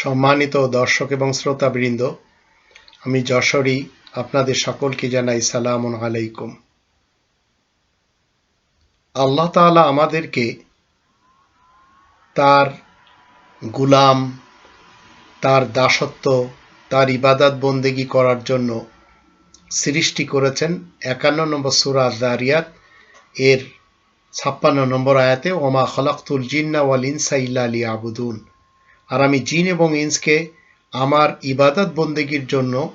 সম্মানিত দর্শক এবং শ্রোতাবৃন্দ, আমি যশোরী, আপনাদের সকলকে জানাই সালাম আলাইকুম। আল্লাহ তাআলা আমাদেরকে তার গুলাম, তার দাসত্ব, তার ইবাদত বন্দেগী করার জন্য সৃষ্টি করেছেন একান্ন নম্বর সুরা দারিয়াত এর ছাপ্পান্ন নম্বর আয়াতে, ওমা খলাক্তুল জিন্না ওয়াল ইনসা ইল্লা আবুদুন আর আমি জিন এবং ইন্সকে আমার ইবাদত বন্দেগীর জন্য,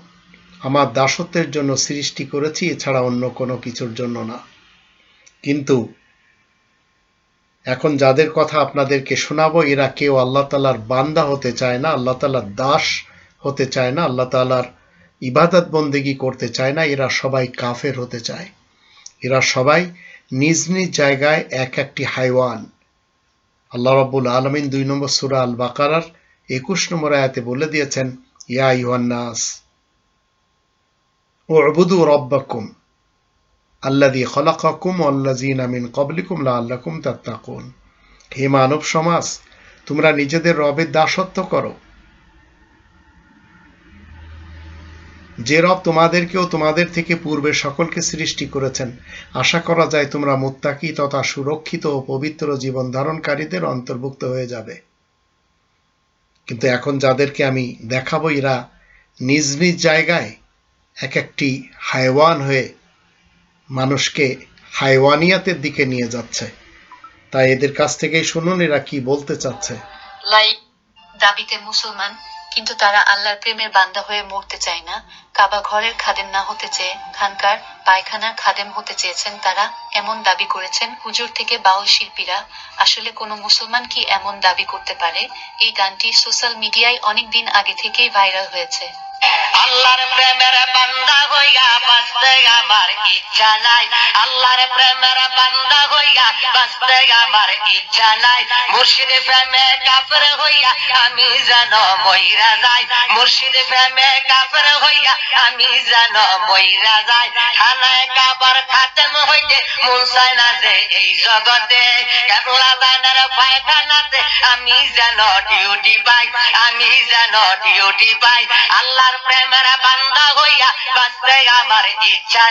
আমার দাসত্বের জন্য সৃষ্টি করেছি, এছাড়া অন্য কোনো কিছুর জন্য না। কিন্তু এখন যাদের কথা আপনাদেরকে শোনাবো, এরা কেউ আল্লাহ তালার বান্দা হতে চায় না, আল্লাহ তালার দাস হতে চায় না, আল্লাহ তালার ইবাদত বন্দেগী করতে চায় না, এরা সবাই কাফের হতে চায়। এরা সবাই নিজ নিজ জায়গায় এক একটি হাইওয়ান। আল্লাহ রাব্বুল আলমিন দুই নম্বর সুরা আল বাকারার একুশ নম্বর আয়াতে বলে দিয়েছেন, ইয়া ইহান্নাস ও অবুদু রব্বাকুম আল্লাদি খলাকাকুম আল্লাজিন আমিন কবলিকুম লা আল্লাকুম তাত্তাকুন। হে মানব সমাজ, তোমরা নিজেদের রবের দাসত্ব করো। যে রব তোমাদেরকেও তোমাদের থেকে পূর্বে সকলকে সৃষ্টি করেছেন। আশা করা যায় তোমরা মুত্তাকি তথা সুরক্ষিত ও পবিত্র জীবন ধারণকারীদের অন্তর্ভুক্ত হয়ে যাবে। কিন্তু এখন যাদেরকে আমি দেখাবো, এরা নিজ নিজ জায়গায় এক একটি হাইওয়ান হয়ে মানুষকে হাইওয়ানিয়াতের দিকে নিয়ে যাচ্ছে। তাই এদের কাছ থেকেই শুনুন এরা কি বলতে চাচ্ছে। লাই দাবিতে মুসলমান। কিন্তু তারা আল্লাহর প্রেমের বান্দা হয়ে মরতে চায় না। কাবা ঘরের খাদেম না হতে চেয়ে, খানকার পায়খানার খাদেম হতে চেয়েছেন তারা, এমন দাবি করেছেন হুজুর থেকে বাউল শিল্পীরা। আসলে কোনো মুসলমান কি এমন দাবি করতে পারে? এই গানটি সোশ্যাল মিডিয়ায় অনেক দিন আগে থেকেই ভাইরাল হয়েছে। আল্লাহর প্রেমের বান্দা হইয়া বাঁচতে আমার ইচ্ছা নাই। আল্লাহর প্রেমের বান্দা হইয়া বাঁচতে আমার ইচ্ছা নাই। মুর্শিদ প্রেমে কাফের হইয়া আমি যেন মইরা যাই। মুর্শিদ প্রেমে কাফের হইয়া আমি যেন মইরা যাই। খানায় কাবার খাতেম হইতে চায় না যে এই জগতে। কেবলা দানের পায়খানাতে আমি যেন ডিউটি পাই। আমি যেন ডিউটি পাই। আল্লাহর প্রেমের বান্দা হইয়া বাঁচতে আমার ইচ্ছা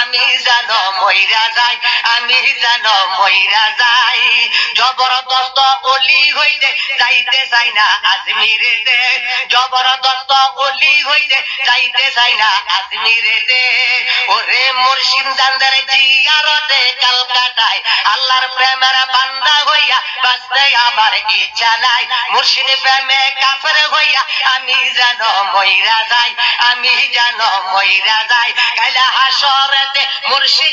আমি যেন মইরা যাই, আমি যেন মইরা যাই। জবরদস্ত অলি হইতে যাইতে চাই না আজমিরেতে। জবরদস্ত হইতে যাইতে চাই না আজমিরেতে। ওরে মুর্শিদ জিয়ারতে কালকাটায় আল্লাহর প্রেমের বান্দা বাঁচতে আমার ইচ্ছা নাই। মুর্শিদ প্রেমে কাফের হইয়া আমি যেন মইরা যাই, আমি যেন মইরা যাই। হাসরেতে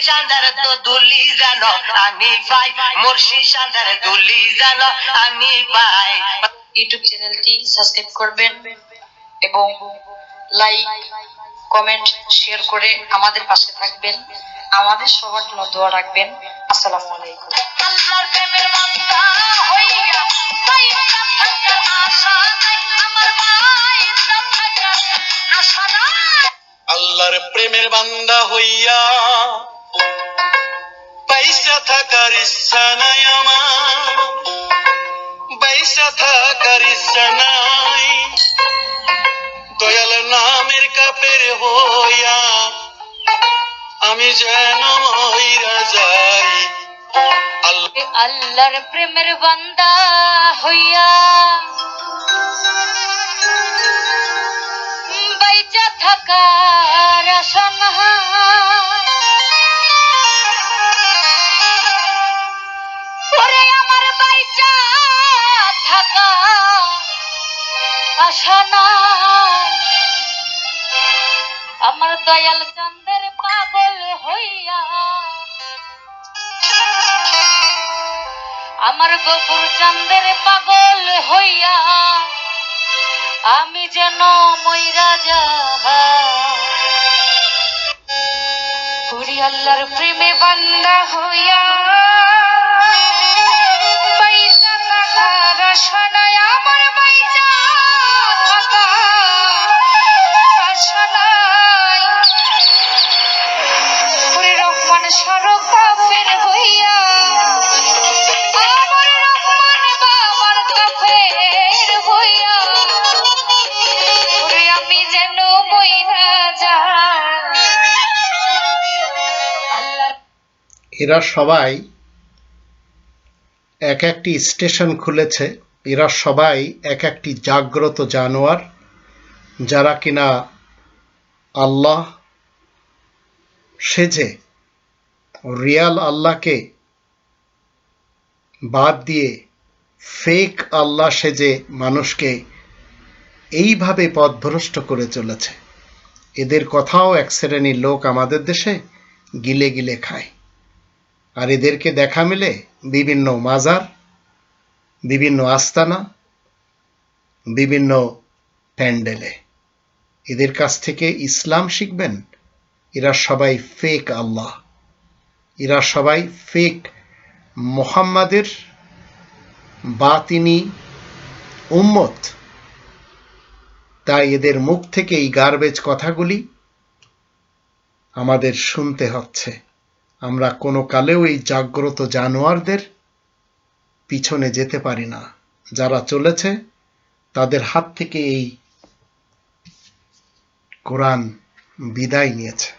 চাঁদের তো দুলি যেন আমি পাই, মুর্শিদ চাঁদের দুলি যেন আমি পাই। ইউটিউব চ্যানেলটি সাবস্ক্রাইব করবেন এবং লাইক কমেন্ট শেয়ার করে আমাদের পাশে থাকবেন। আমাদের সবার জন্য দোয়া রাখবেন। আসসালামু আলাইকুম। আল্লাহর প্রেমের বান্দা হইয়া আল্লাহর প্রেমের বান্দা পয়সা থাকার ইচ্ছা নাই আমার। পয়সা থাকার ইচ্ছা আমি যেন যাই আল্লাহ আল্লাহর প্রেমের বান্দা হইয়া বাইচা থাকার নাই। আমার বাইচা থাকা আমার দয়াল চন্দ্রের আমার গফুর চান্দের পাগল হইয়া, আমি যেন ময়রা যাহারি আল্লাহর প্রেমে বান্দা হইয়া, পয়সা আশা এরা সবাই এক একটি স্টেশন খুলেছে। এরা সবাই এক একটি জাগ্রত জানোয়ার যারা কিনা আল্লাহ সেজে রিয়াল আল্লাহকে বাদ দিয়ে ফেক আল্লাহ সেজে মানুষকে এইভাবে পথভ্রষ্ট করে চলেছে। এদের কথাও এক শ্রেণির লোক আমাদের দেশে গিলে গিলে খায়। আর এদেরকে দেখা মিলে বিভিন্ন মাজার, বিভিন্ন আস্তানা, বিভিন্ন প্যান্ডেলে। এদের কাছ থেকে ইসলাম শিখবেন। এরা সবাই ফেক আল্লাহ। এরা সবাই ফেক মোহাম্মদের বাতিনি উম্মত। তাই এদের মুখ থেকে এই গার্বেজ কথাগুলি আমাদের শুনতে হচ্ছে। আমরা কোনো কালেও এই জাগ্রত জানোয়ারদের পিছনে যেতে পারি না। যারা চলেছে, তাদের হাত থেকে এই কোরআন বিদায় নিয়েছে।